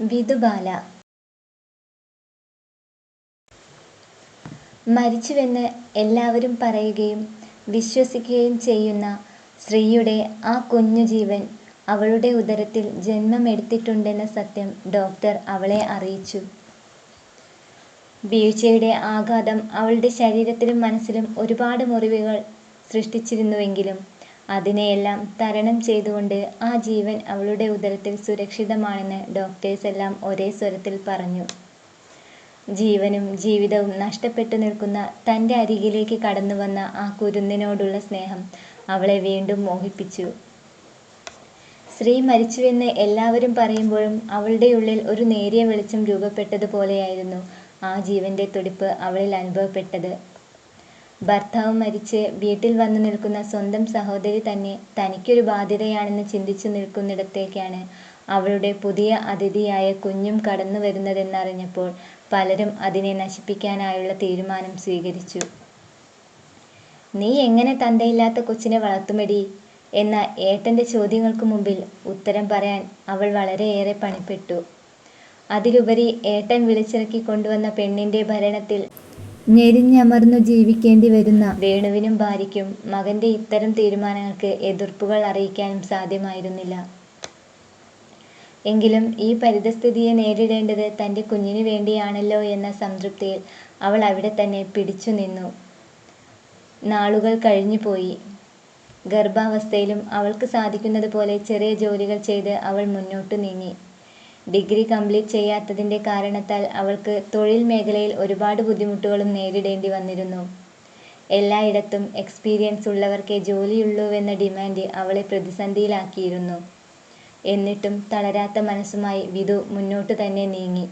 വിധുബാല മരിച്ചുവെന്ന് എല്ലാവരും പറയുകയും വിശ്വസിക്കുകയും ചെയ്യുന്ന സ്ത്രീയുടെ ആ കുഞ്ഞു ജീവൻ അവളുടെ ഉദരത്തിൽ ജന്മമെടുത്തിട്ടുണ്ടെന്ന സത്യം ഡോക്ടർ അവളെ അറിയിച്ചു. വീഴ്ചയുടെ ആഘാതം അവളുടെ ശരീരത്തിലും മനസ്സിലും ഒരുപാട് മുറിവുകൾ സൃഷ്ടിച്ചിരുന്നുവെങ്കിലും അതിനെയെല്ലാം തരണം ചെയ്തുകൊണ്ട് ആ ജീവൻ അവളുടെ ഉദരത്തിൽ സുരക്ഷിതമാണെന്ന് ഡോക്ടേഴ്സ് എല്ലാം ഒരേ സ്വരത്തിൽ പറഞ്ഞു. ജീവനും ജീവിതവും നഷ്ടപ്പെട്ടു നിൽക്കുന്ന തന്റെ അരികിലേക്ക് കടന്നു വന്ന ആ കുരുന്നിനോടുള്ള സ്നേഹം അവളെ വീണ്ടും മോഹിപ്പിച്ചു. സ്ത്രീ മരിച്ചുവെന്ന് എല്ലാവരും പറയുമ്പോഴും അവളുടെ ഉള്ളിൽ ഒരു നേരിയ വെളിച്ചം രൂപപ്പെട്ടതുപോലെയായിരുന്നു ആ ജീവന്റെ തുടിപ്പ് അവളിൽ അനുഭവപ്പെട്ടത്. ഭർത്താവ് മരിച്ച് വീട്ടിൽ വന്നു നിൽക്കുന്ന സ്വന്തം സഹോദരി തന്നെ തനിക്കൊരു ബാധ്യതയാണെന്ന് ചിന്തിച്ചു നിൽക്കുന്നിടത്തേക്കാണ് അവളുടെ പുതിയ അതിഥിയായ കുഞ്ഞും കടന്നു വരുന്നതെന്നറിഞ്ഞപ്പോൾ പലരും അതിനെ നശിപ്പിക്കാനായുള്ള തീരുമാനം സ്വീകരിച്ചു. "നീ എങ്ങനെ തന്തയില്ലാത്ത കൊച്ചിനെ വളർത്തുമടി എന്ന ഏട്ടന്റെ ചോദ്യങ്ങൾക്ക് മുമ്പിൽ ഉത്തരം പറയാൻ അവൾ വളരെയേറെ പണിപ്പെട്ടു. അതിലുപരി ഏട്ടൻ വിളിച്ചിറക്കി കൊണ്ടുവന്ന പെണ്ണിന്റെ ഭരണത്തിൽ ഞെരിഞ്ഞമർന്നു ജീവിക്കേണ്ടി വരുന്ന വേണുവിനും ഭാര്യയ്ക്കും മകന്റെ ഇത്തരം തീരുമാനങ്ങൾക്ക് എതിർപ്പുകൾ അറിയിക്കാനും സാധ്യമായിരുന്നില്ല. എങ്കിലും ഈ പരിതസ്ഥിതിയെ നേരിടേണ്ടത് തന്റെ കുഞ്ഞിനു വേണ്ടിയാണല്ലോ എന്ന സംതൃപ്തിയിൽ അവൾ അവിടെ തന്നെ പിടിച്ചു നിന്നു നാളുകൾ കഴിഞ്ഞുപോയി. ഗർഭാവസ്ഥയിലും അവൾക്ക് സാധിക്കുന്നത് പോലെ ചെറിയ ജോലികൾ ചെയ്ത് അവൾ മുന്നോട്ടു നീങ്ങി. ഡിഗ്രി കംപ്ലീറ്റ് ചെയ്യാത്തതിന്റെ കാരണത്താൽ അവൾക്ക് തൊഴിൽ മേഖലയിൽ ഒരുപാട് ബുദ്ധിമുട്ടുകളും നേരിടേണ്ടി വന്നിരുന്നു. എല്ലായിടത്തും എക്സ്പീരിയൻസ് ഉള്ളവർക്കേ ജോലിയുള്ളൂവെന്ന ഡിമാൻഡ് അവളെ പ്രതിസന്ധിയിലാക്കിയിരുന്നു. എന്നിട്ടും തളരാത്ത മനസ്സുമായി വിധു മുന്നോട്ട് തന്നെ നീങ്ങി.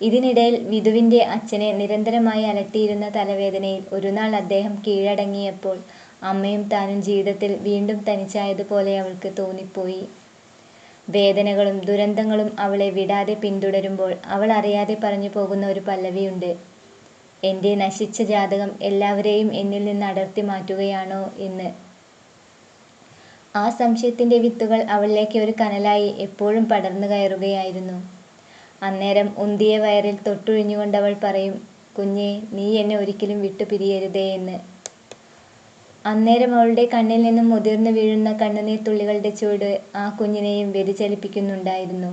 ഇതിനിടയിൽ വിധുവിന്റെ അച്ഛനെ നിരന്തരമായി അലട്ടിയിരുന്ന തലവേദനയിൽ ഒരുനാൾ അദ്ദേഹം കീഴടങ്ങിയപ്പോൾ അമ്മയും താനും ജീവിതത്തിൽ വീണ്ടും തനിച്ചായതുപോലെ അവൾക്ക് തോന്നിപ്പോയി. വേദനകളും ദുരന്തങ്ങളും അവളെ വിടാതെ പിന്തുടരുമ്പോൾ അവൾ അറിയാതെ പറഞ്ഞു പോകുന്ന ഒരു പല്ലവിയുണ്ട് എന്റെ നശിച്ച ജാതകം എല്ലാവരെയും എന്നിൽ നിന്ന് അടർത്തി മാറ്റുകയാണോ" എന്ന്. ആ സംശയത്തിന്റെ വിത്തുകൾ അവളിലേക്ക് ഒരു കനലായി എപ്പോഴും പടർന്നു കയറുകയായിരുന്നു. അന്നേരം ഉന്തിയ വയറിൽ തൊട്ടുഴിഞ്ഞുകൊണ്ട് അവൾ പറയും "കുഞ്ഞേ നീ എന്നെ ഒരിക്കലും വിട്ടുപിരിയരുതേ" എന്ന്. അന്നേരം അവളുടെ കണ്ണിൽ നിന്നും മുതിർന്നു വീഴുന്ന കണ്ണുനീർത്തുള്ളികളുടെ ചൂട് ആ കുഞ്ഞിനെയും വ്യതിചലിപ്പിക്കുന്നുണ്ടായിരുന്നു.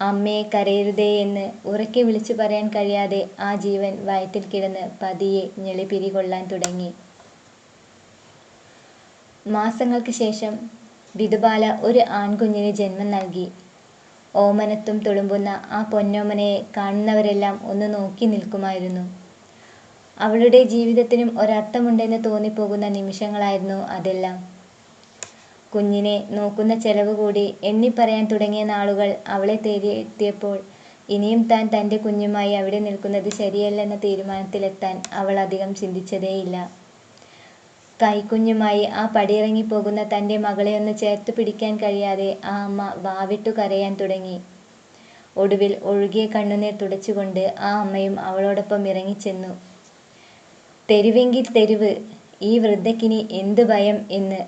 അമ്മയെ കരയരുതേ" എന്ന് ഉറക്കെ വിളിച്ചു പറയാൻ കഴിയാതെ ആ ജീവൻ വയറ്റിൽ കിടന്ന് പതിയെ ഞെളിപിരി കൊള്ളാൻ തുടങ്ങി. മാസങ്ങൾക്ക് ശേഷം വിധുബാല ഒരു ആൺകുഞ്ഞിന് ജന്മം നൽകി. ഓമനത്തും തുളുമ്പുന്ന ആ പൊന്നോമനയെ കാണുന്നവരെല്ലാം ഒന്ന് നോക്കി നിൽക്കുമായിരുന്നു. അവളുടെ ജീവിതത്തിനും ഒരർത്ഥമുണ്ടെന്ന് തോന്നിപ്പോകുന്ന നിമിഷങ്ങളായിരുന്നു അതെല്ലാം. കുഞ്ഞിനെ നോക്കുന്ന ചെലവ് കൂടി എണ്ണിപ്പറയാൻ തുടങ്ങിയ നാളുകൾ അവളെ തേടിയെത്തിയപ്പോൾ ഇനിയും താൻ തന്റെ കുഞ്ഞുമായി അവിടെ നിൽക്കുന്നത് ശരിയല്ലെന്ന തീരുമാനത്തിലെത്താൻ അവൾ അധികം ചിന്തിച്ചതേയില്ല. കൈക്കുഞ്ഞുമായി ആ പടിയിറങ്ങിപ്പോകുന്ന തന്റെ മകളെയൊന്ന് ചേർത്തുപിടിക്കാൻ കഴിയാതെ ആ അമ്മ വാവിട്ടു കരയാൻ തുടങ്ങി. ഒടുവിൽ ഒഴുകിയ കണ്ണുനീർ തുടച്ചുകൊണ്ട് ആ അമ്മയും അവളോടൊപ്പം ഇറങ്ങിച്ചെന്നു. "തെരുവെങ്കിൽ തെരുവ്, ഈ വൃദ്ധയ്ക്കിനി എന്ത് ഭയം" എന്ന്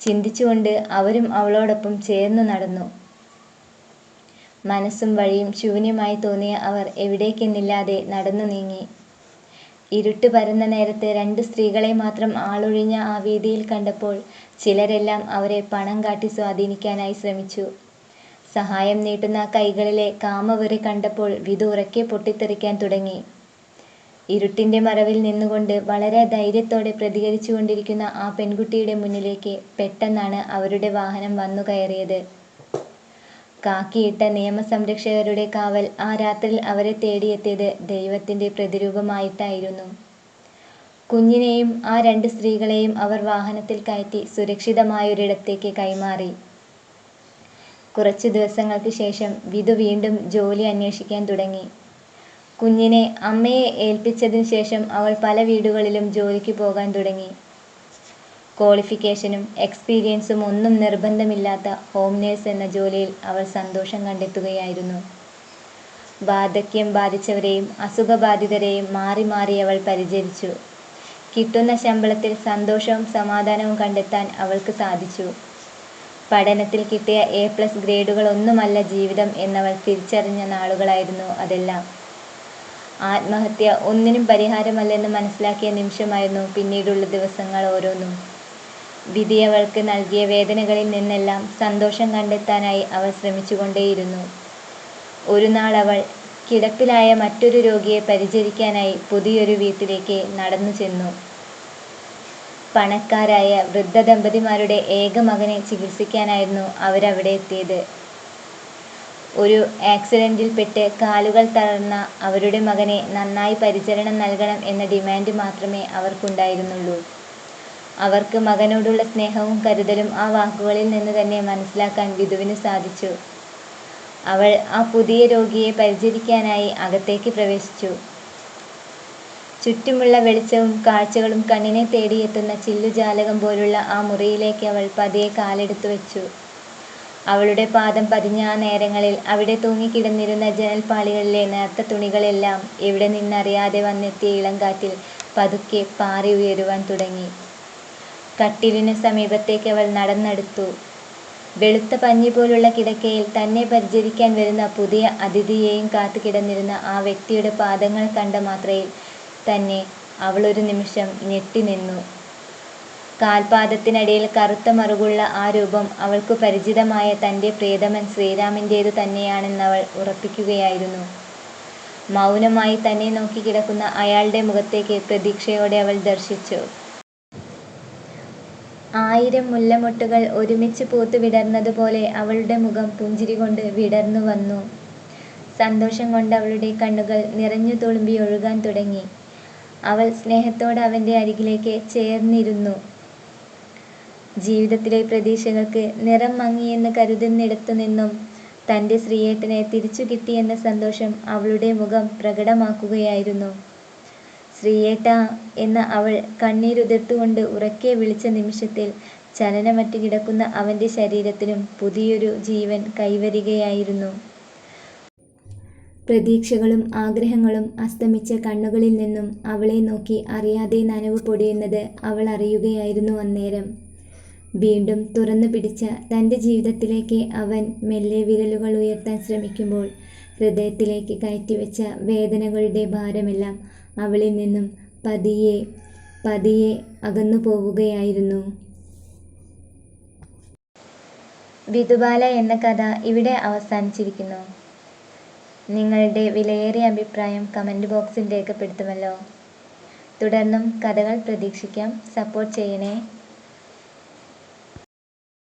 ചിന്തിച്ചുകൊണ്ട് അവരും അവളോടൊപ്പം ചേർന്നു നടന്നു. മനസ്സും വഴിയും ശൂന്യമായി തോന്നിയ അവർ എവിടേക്കെന്നില്ലാതെ നടന്നു നീങ്ങി. ഇരുട്ട് പരന്ന നേരത്തെ രണ്ട് സ്ത്രീകളെ മാത്രം ആളൊഴിഞ്ഞ ആ വീതിയിൽ കണ്ടപ്പോൾ ചിലരെല്ലാം അവരെ പണം കാട്ടി സ്വാധീനിക്കാനായി ശ്രമിച്ചു. സഹായം നീട്ടുന്ന കൈകളിലെ കാമവെറി കണ്ടപ്പോൾ വിധു ഉറക്കെ പൊട്ടിത്തെറിക്കാൻ തുടങ്ങി. ഇരുട്ടിന്റെ മറവിൽ നിന്നുകൊണ്ട് വളരെ ധൈര്യത്തോടെ പ്രതികരിച്ചുകൊണ്ടിരിക്കുന്ന ആ പെൺകുട്ടിയുടെ മുന്നിലേക്ക് പെട്ടെന്നാണ് അവരുടെ വാഹനം വന്നു കയറിയത് കാക്കിയിട്ട നിയമസംരക്ഷകരുടെ കാവൽ ആ രാത്രിയിൽ അവരെ തേടിയെത്തിയത് ദൈവത്തിന്റെ പ്രതിരൂപമായിട്ടായിരുന്നു. കുഞ്ഞിനെയും ആ രണ്ട് സ്ത്രീകളെയും അവർ വാഹനത്തിൽ കയറ്റി സുരക്ഷിതമായൊരിടത്തേക്ക് കൈമാറി. കുറച്ചു ദിവസങ്ങൾക്ക് ശേഷം വിധു വീണ്ടും ജോലി അന്വേഷിക്കാൻ തുടങ്ങി. കുഞ്ഞിനെ അമ്മയെ ഏൽപ്പിച്ചതിനു ശേഷം അവൾ പല വീടുകളിലും ജോലിക്ക് പോകാൻ തുടങ്ങി. ക്വാളിഫിക്കേഷനും എക്സ്പീരിയൻസും ഒന്നും നിർബന്ധമില്ലാത്ത ഹോം നേഴ്സ് എന്ന ജോലിയിൽ അവൾ സന്തോഷം കണ്ടെത്തുകയായിരുന്നു. വാർദ്ധക്യം ബാധിച്ചവരെയും അസുഖബാധിതരെയും മാറി മാറി അവൾ പരിചരിച്ചു. കിട്ടുന്ന ശമ്പളത്തിൽ സന്തോഷവും സമാധാനവും കണ്ടെത്താൻ അവൾക്ക് സാധിച്ചു. പഠനത്തിൽ കിട്ടിയ എ പ്ലസ് ഗ്രേഡുകളൊന്നുമല്ല ജീവിതം എന്നവൾ തിരിച്ചറിഞ്ഞ നാളുകളായിരുന്നു അതെല്ലാം. ആത്മഹത്യ ഒന്നിനും പരിഹാരമല്ലെന്ന് മനസ്സിലാക്കിയ നിമിഷമായിരുന്നു പിന്നീടുള്ള ദിവസങ്ങൾ ഓരോന്നും. വിധിയവൾക്ക് നൽകിയ വേദനകളിൽ നിന്നെല്ലാം സന്തോഷം കണ്ടെത്താനായി അവൾ ശ്രമിച്ചുകൊണ്ടേയിരുന്നു. ഒരു നാൾ അവൾ കിടപ്പിലായ മറ്റൊരു രോഗിയെ പരിചരിക്കാനായി പുതിയൊരു വീട്ടിലേക്ക് നടന്നു ചെന്നു പണക്കാരായ വൃദ്ധ ദമ്പതിമാരുടെ ഏക മകനെ ചികിത്സിക്കാനായിരുന്നു അവരവിടെയെത്തിയത്. ഒരു ആക്സിഡന്റിൽപ്പെട്ട് കാലുകൾ തളർന്ന അവരുടെ മകനെ നന്നായി പരിചരണം നൽകണം എന്ന ഡിമാൻഡ് മാത്രമേ അവർക്കുണ്ടായിരുന്നുള്ളൂ. അവർക്ക് മകനോടുള്ള സ്നേഹവും കരുതലും ആ വാക്കുകളിൽ നിന്ന് തന്നെ മനസ്സിലാക്കാൻ വിധുവിന് സാധിച്ചു. അവൾ ആ പുതിയ രോഗിയെ പരിചരിക്കാനായി അകത്തേക്ക് പ്രവേശിച്ചു. ചുറ്റുമുള്ള വെളിച്ചവും കാഴ്ചകളും കണ്ണിനെ തേടിയെത്തുന്ന ചില്ലുജാലകം പോലുള്ള ആ മുറിയിലേക്ക് അവൾ പതിയെ കാലെടുത്തുവെച്ചു. അവളുടെ പാദം പതിഞ്ഞ ആ നേരങ്ങളിൽ അവിടെ തൂങ്ങിക്കിടന്നിരുന്ന ജനൽപ്പാളികളിലെ നേർത്ത തുണികളെല്ലാം എവിടെ നിന്നറിയാതെ വന്നെത്തിയ ഇളങ്കാറ്റിൽ പതുക്കെ പാറി ഉയരുവാൻ തുടങ്ങി. കട്ടിലിനു സമീപത്തേക്ക് അവൾ നടന്നടുത്തു. വെളുത്ത പഞ്ഞി പോലുള്ള കിടക്കയിൽ തന്നെ പരിചരിക്കാൻ വരുന്ന പുതിയ അതിഥിയെയും കാത്തു കിടന്നിരുന്ന ആ വ്യക്തിയുടെ പാദങ്ങൾ കണ്ട മാത്രയിൽ തന്നെ അവളൊരു നിമിഷം ഞെട്ടിനിന്നു. കാൽപാദത്തിനടിയിൽ കറുത്ത മറുകുള്ള ആ രൂപം അവൾക്കു പരിചിതമായ തന്റെ പ്രിയതമൻ ശ്രീറാമിന്റേതു തന്നെയാണെന്നവൾ ഉറപ്പിക്കുകയായിരുന്നു. മൗനമായി തന്നെ നോക്കി കിടക്കുന്ന അയാളുടെ മുഖത്തേക്ക് പ്രതീക്ഷയോടെ അവൾ ദർശിച്ചു. ആയിരം മുല്ലമൊട്ടുകൾ ഒരുമിച്ച് പൂത്തുവിടർന്നതുപോലെ അവളുടെ മുഖം പുഞ്ചിരികൊണ്ട് വിടർന്നുവന്നു. സന്തോഷം കൊണ്ട് അവളുടെ കണ്ണുകൾ നിറഞ്ഞുതുളുമ്പി ഒഴുകാൻ തുടങ്ങി. അവൾ സ്നേഹത്തോടെ അവന്റെ അരികിലേക്ക് ചേർന്നിരുന്നു. ജീവിതത്തിലെ പ്രതീക്ഷകൾക്ക് നിറം മങ്ങിയെന്ന് കരുതുന്നിടത്തു നിന്നും തന്റെ ശ്രീയേട്ടനെ തിരിച്ചു കിട്ടിയെന്ന സന്തോഷം അവളുടെ മുഖം പ്രകടമാക്കുകയായിരുന്നു. ശ്രീയേട്ട എന്ന് അവൾ കണ്ണീരുതിർത്തുകൊണ്ട് ഉറക്കെ വിളിച്ച നിമിഷത്തിൽ ചലനമറ്റ് കിടക്കുന്ന അവന്റെ ശരീരത്തിനും പുതിയൊരു ജീവൻ കൈവരികയായിരുന്നു. പ്രതീക്ഷകളും ആഗ്രഹങ്ങളും അസ്തമിച്ച കണ്ണുകളിൽ നിന്നും അവളെ നോക്കി അറിയാതെ നനവ് പൊടിയുന്നത് അവൾ അറിയുകയായിരുന്നു അന്നേരം. വീണ്ടും തുറന്നു പിടിച്ച തന്റെ ജീവിതത്തിലേക്ക് അവൻ മെല്ലെ വിരലുകൾ ഉയർത്താൻ ശ്രമിക്കുമ്പോൾ ഹൃദയത്തിലേക്ക് കയറ്റിവെച്ച വേദനകളുടെ ഭാരമെല്ലാം അവളിൽ നിന്നും പതിയെ പതിയെ അകന്നു പോവുകയായിരുന്നു വിതുബാല എന്ന കഥ ഇവിടെ അവസാനിച്ചിരിക്കുന്നു. നിങ്ങളുടെ വിലയേറിയ അഭിപ്രായം കമന്റ് ബോക്സിൽ രേഖപ്പെടുത്തുമല്ലോ. തുടർന്നും കഥകൾ പ്രതീക്ഷിക്കാം. സപ്പോർട്ട് ചെയ്യണേ.